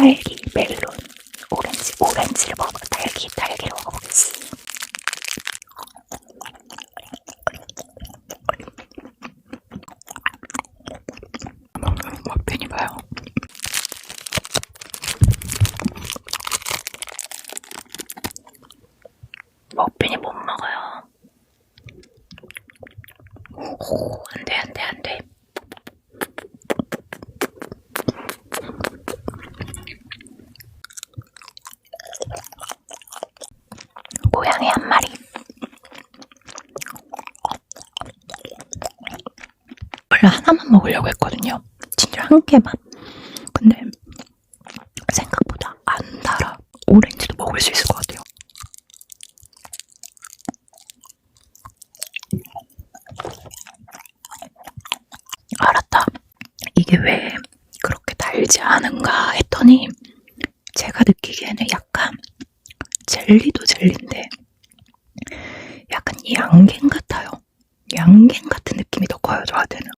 딸기 멜론 오렌지 오렌지를 먹어 딸기 딸기를 먹어보겠어. 먹는 뭐 편이 봐요. 먹빈이 못 먹어요. 오, 안 돼, 안 돼, 안 돼. 고양이 한 마리. 원래 하나만 먹으려고 했거든요. 진짜 한 개만. 근데 생각보다 안 달아. 오렌지도 먹을 수 있을 것 같아요. 알았다. 이게 왜 그렇게 달지 않은가 했더니 제가 느끼기에는 약간 젤리도 젤리인데 양갱 같아요. 양갱 같은 느낌이 더 커요, 저한테는.